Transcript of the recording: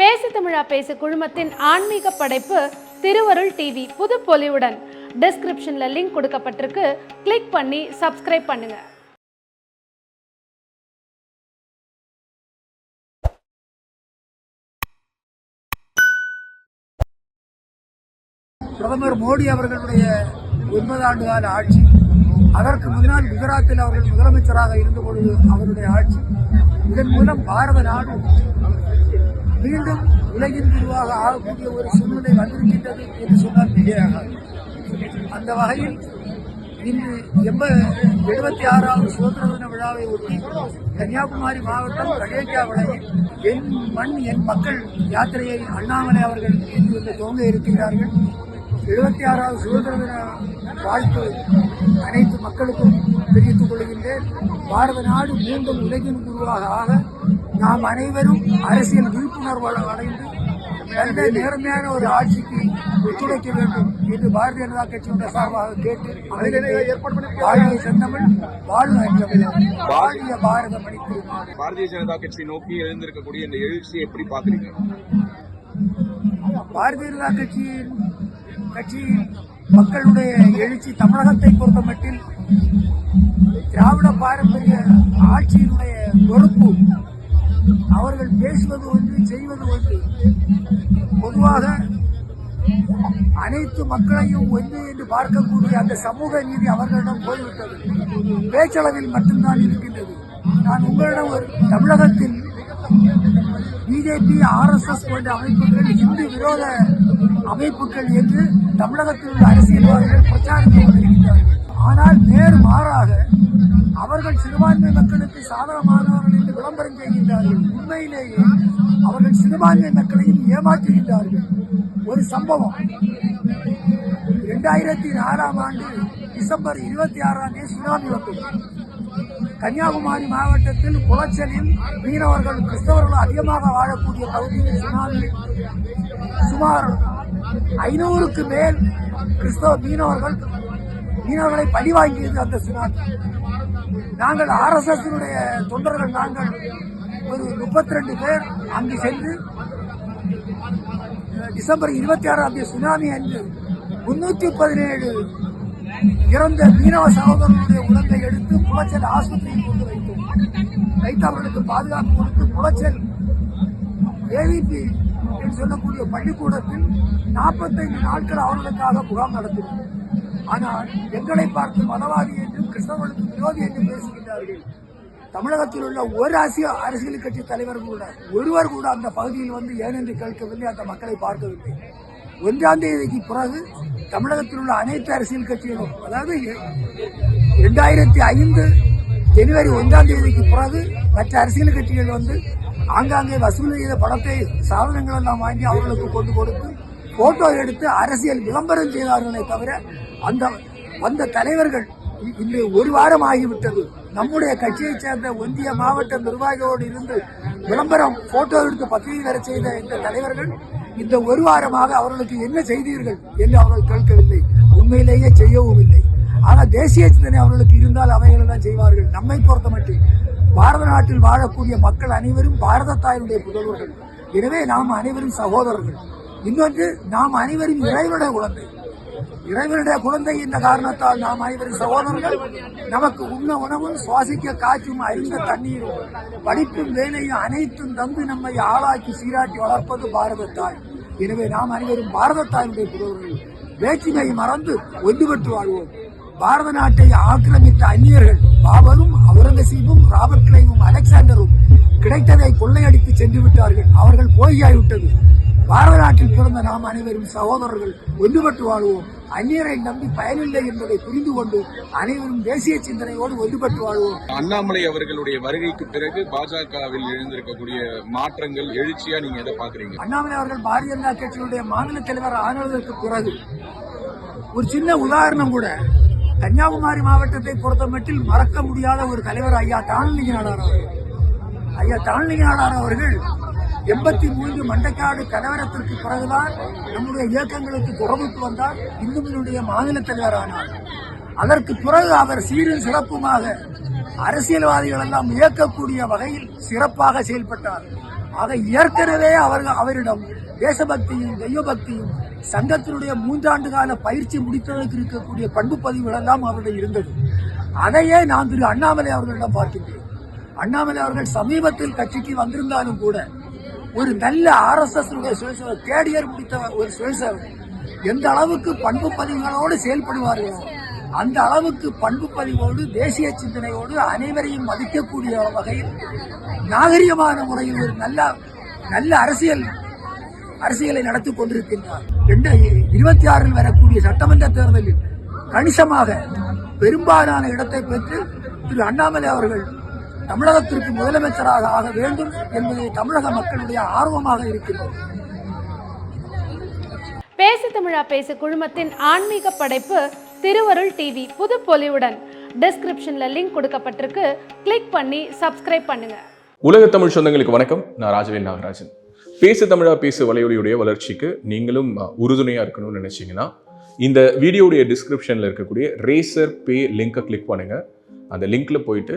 பேசு தமிழா பேசு குழுமத்தின் ஆன்மீக படைப்பு திருவருள் டிவி புது பொலிவுடன். டிஸ்கிரிப்ஷன்ல லிங்க் கொடுக்கப்பட்டிருக்கு. கிளிக் பண்ணி சப்ஸ்கிரைப் பண்ணுங்க. பிரதமர் மோடி அவர்களுடைய ஒன்பது ஆண்டு கால ஆட்சி. அதற்கு முன்னால் குஜராத்தில் அவர்கள் முதலமைச்சராக இருந்த பொழுது அவருடைய ஆட்சி. இதன் மூலம் பாரத நாடு மீண்டும் உலகின் குருவாக ஆகக்கூடிய ஒரு சூழ்நிலை வந்திருக்கின்றது என்று சொன்னால் மிகையாகாது அந்த வகையில் இன்று எம்ப எழுபத்தி ஆறாவது சுதந்திர தின விழாவை ஒட்டி கன்னியாகுமரி மாவட்டம் கடையாவளையில் என் மண் என் மக்கள் யாத்திரையை அண்ணாமலை அவர்கள் இன்று வந்து துவங்க இருக்கிறார்கள் எழுபத்தி ஆறாவது சுதந்திர தின வாழ்த்து அனைத்து மக்களுக்கும் தெரிவித்துக் கொள்கின்றேன். பாரத நாடு மீண்டும் உலகின் குருவாக ஆக நாம் அனைவரும் அரசியல் விழிப்புணர்வு அடைந்து நல்ல நேர்மையான ஒரு ஆட்சிக்கு ஒத்துழைக்க வேண்டும் என்று பாரதிய ஜனதா கட்சியினுடைய சார்பாக கேட்டு வாழ்வை செந்தமிழ் வாழ்வு வாழிய பாரத மணித்திருநாடு பாரதிய ஜனதா கட்சி நோக்கி எழுந்திருக்கக்கூடிய இந்த எழுச்சியை எப்படி பாக்குறீங்க பாரதிய ஜனதா கட்சியின் கட்சியின் மக்களுடைய எழுச்சி தமிழகத்தை பொறுத்த மட்டில் திராவிட பாரம்பரிய ஆட்சியினுடைய பொறுப்பு அவர்கள் பேசுவது ஒன்று செய்வது ஒன்று. பொதுவாக அனைத்து மக்களையும் ஒன்று என்று பார்க்கக்கூடிய அந்த சமூக நீதி அவர்களிடம் போய்விட்டது. பேச்சளவில் மட்டும்தான் இருக்கின்றது. நான் உங்களிடம் ஒரு தமிழகத்தில் பிஜேபி ஆர்எஸ்எஸ் போன்ற அமைப்புகள் இந்து விரோத அமைப்புகள் என்று தமிழகத்தில் உள்ள அரசியல்வாதிகள் பிரச்சாரம் செய்து வருகின்றார்கள். ஆனால் நேர் மாறாக அவர்கள் சிறுபான்மை மக்களுக்கு சாதகமானவர்கள் என்று விளம்பரம் செய்கின்றார்கள். உண்மையிலேயே அவர்கள் சிறுபான்மை மக்களையும் ஏமாற்றுகின்றார்கள். ஒரு சம்பவம். இரண்டாயிரத்தி நாலாம் ஆண்டு டிசம்பர் இருபத்தி ஆறாம் தேதி சுனாமி வந்தது. கன்னியாகுமரி மாவட்டத்தில் குளச்சலில் மீனவர்கள் கிறிஸ்தவர்கள் அதிகமாக வாழக்கூடிய பகுதியில் சுனாமி சுமார் ஐநூறுக்கு மேல் கிறிஸ்தவ மீனவர்கள் மீனவர்களை பழி வாங்கியது அந்த சுனாமி. நாங்கள் ஆர்எஸ்எஸ்னுடைய தொண்டர்கள் நாங்கள் ஒரு முப்பத்தி ரெண்டு பேர் அங்கு சென்று டிசம்பர் இருபத்தி ஆறாம் தேதி சுனாமி அன்று முன்னூற்றி பதினேழு இறந்த மீனவ சகோதரர்களுடைய உடலை எடுத்து புலச்சல் ஆஸ்பத்திரியில் கொண்டு வைத்தோம். வைத்து அவர்களுக்கு பாதுகாப்பு கொடுத்து புலச்சல் ஏவிபி என்று சொல்லக்கூடிய பள்ளிக்கூடத்தில் நாற்பத்தைந்து நாட்கள் அவர்களுக்காக முகாம் நடத்தினோம் ஆனால் எங்களை பார்த்து மதவாதி என்றும் கிறிஸ்தவர்களுக்கு விரோதி என்றும் பேசுகின்றார்கள். தமிழகத்தில் உள்ள ஒரு அரசியல் அரசியல் கட்சி தலைவர் கூட ஒருவர் கூட அந்த பகுதியில் வந்து ஏனென்று கேட்கவில்லை அந்த மக்களை பார்க்கவில்லை. ஒன்றாம் தேதிக்கு பிறகு தமிழகத்தில் உள்ள அனைத்து அரசியல் கட்சிகளும் அதாவது இரண்டாயிரத்தி ஐந்து ஜனவரி ஒன்றாம் தேதிக்கு பிறகு மற்ற அரசியல் கட்சிகள் வந்து ஆங்காங்கே வசூல் செய்த பணத்தை சாதனங்கள் எல்லாம் வாங்கி அவர்களுக்கு கொண்டு கொடுத்து போட்டோ எடுத்து அரசியல் விளம்பரம் செய்தார்களே தவிர அந்த வந்த தலைவர்கள் இன்று ஒரு வாரம் ஆகிவிட்டது. நம்முடைய கட்சியைச் சேர்ந்த ஒன்றிய மாவட்ட நிர்வாகியோடு இருந்து விளம்பரம் போட்டோ எடுத்து பத்திரிகை வர செய்த இந்த தலைவர்கள் இந்த ஒரு வாரமாக அவர்களுக்கு என்ன செய்தீர்கள் என்று அவர்கள் கேட்கவில்லை. உண்மையிலேயே செய்யவும் இல்லை. ஆனால் தேசிய சிந்தனை அவர்களுக்கு இருந்தால் அவைகள் தான் செய்வார்கள். நம்மை பொறுத்த மட்டும் பாரத நாட்டில் வாழக்கூடிய மக்கள் அனைவரும் பாரத தாயினுடைய புதல்வர்கள். எனவே நாம் அனைவரும் சகோதரர்கள். இன்னொன்று நாம் அனைவரும் இறைவனுடைய குழந்தை. இறைவனுடைய குழந்தை என்ற காரணத்தால் நாம் அனைவரும் சகோதரர்கள் நமக்கு உண்ண உணவும் சுவாசிக்க காற்றும் அறிந்த தண்ணீரும் படிப்பும் வேலையும் அனைத்தும் தந்து நம்மை ஆளாக்கி சீராட்டி வளர்ப்பது பாரத தாய். எனவே நாம் அனைவரும் பாரத தாயினுடைய புதல்வர்கள் வேற்றுமையை மறந்து ஒன்றுபட்டு வாழ்வோம். பாரத நாட்டை ஆக்கிரமித்த அந்நியர்கள் பாபரும் அவுரங்கசீபும் ராபர்ட் கிளைவும் அலெக்சாண்டரும் கிடைத்ததை கொள்ளையடித்து சென்று விட்டார்கள் அவர்கள் போயாய்விட்டது பாரத நாட்டில் பிறந்த நாம் அனைவரும் சகோதரர்கள் ஒன்றுபட்டு வாழ்வோம். அந்நியரை நம்பி பயனில்லை என்பதை புரிந்து கொண்டு அனைவரும் தேசிய சிந்தனையோடு ஒன்றுபட்டு வாழ்வோம். அண்ணாமலை அவர்களுடைய வருகைக்கு பிறகு பாஜகவில் எழுந்திருக்கக்கூடிய மாற்றங்கள் எழுச்சியா நீங்க எதை பாக்குறீங்க அண்ணாமலை அவர்கள் பாரதிய ஜனதா கட்சியினுடைய மாநில தலைவர் ஆனதற்கு பிறகு ஒரு சின்ன உதாரணம் கூட கன்னியாகுமரி மாவட்டத்தை பொறுத்த மட்டில் மறக்க முடியாத ஒரு தலைவர் ஐயா தானலிங்க நாடார் அவர்கள். ஐயா தானலிங்க நாடார் அவர்கள் எண்பத்தி மூன்று மண்டக்காடு கலவரத்திற்கு பிறகுதான் நம்முடைய இயக்கங்களுக்கு தொடர்புக்கு வந்தார். இந்துக்களுடைய மாநில தலைவரானார். அதற்கு பிறகு அவர் சீரும் சிறப்புமாக அரசியல்வாதிகள் எல்லாம் இயக்கக்கூடிய வகையில் சிறப்பாக செயல்பட்டார். ஆக ஏற்கனவே அவர்கள் அவரிடம் தேசபக்தியும் தெய்வபக்தியும் சங்கத்தினுடைய மூன்றாண்டு கால பயிற்சி முடித்ததற்கு இருக்கக்கூடிய பண்பு பதிவுகள் எல்லாம் அவரிடம் இருந்தது. அதையே நான் திரு அண்ணாமலை அவர்களிடம் பார்க்கின்றேன். அண்ணாமலை அவர்கள் சமீபத்தில் கட்சிக்கு வந்திருந்தாலும் கூட ஒரு நல்ல ஆர்எஸ்எஸ் சுயசேவர் இயர் முடித்த ஒரு சுயசேவர் எந்த அளவுக்கு பண்பு பதிவுகளோடு செயல்படுவார்களோ அந்த அளவுக்கு பண்பு பதிவோடு தேசிய சிந்தனையோடு அனைவரையும் மதிக்கக்கூடிய வகையில் நாகரிகமான முறையில் ஒரு நல்ல நல்ல அரசியல் அரசியலை நடத்தி கொண்டிருக்கின்றார். ரெண்டு இருபத்தி ஆறில் வரக்கூடிய சட்டமன்ற தேர்தலில் கணிசமாக பெரும்பாலான இடத்தை பெற்று திரு அண்ணாமலை அவர்கள் தமிழகத்திற்கு முதலமைச்சராக ஆக வேண்டும் என்பது தமிழக மக்களுடைய ஆர்வமாக இருக்கின்றது பேசு தமிழா பேசு குழுமத்தின் ஆன்மீக படைப்பு திருவருள் டிவி புது பொலிவுடன். டிஸ்கிரிப்ஷன்ல லிங்க் கொடுக்கப்பட்டிருக்கு. கிளிக் பண்ணி சப்ஸ்கிரைப் பண்ணுங்க. உலக தமிழ் சொந்தங்களுக்கு வணக்கம். நான் ராஜவேல் நாகராஜன். பேசு தமிழா பேசு வலையொலியுடைய வளர்ச்சிக்கு நீங்களும் அஹ், உறுதுணையா இருக்கணும்னு நினைச்சீங்கன்னா இந்த வீடியோடைய டிஸ்கிரிப்ஷன்ல இருக்கக்கூடிய ரேசர் பே லிங்கை கிளிக் பண்ணுங்க. அந்த லிங்க்ல போயிட்டு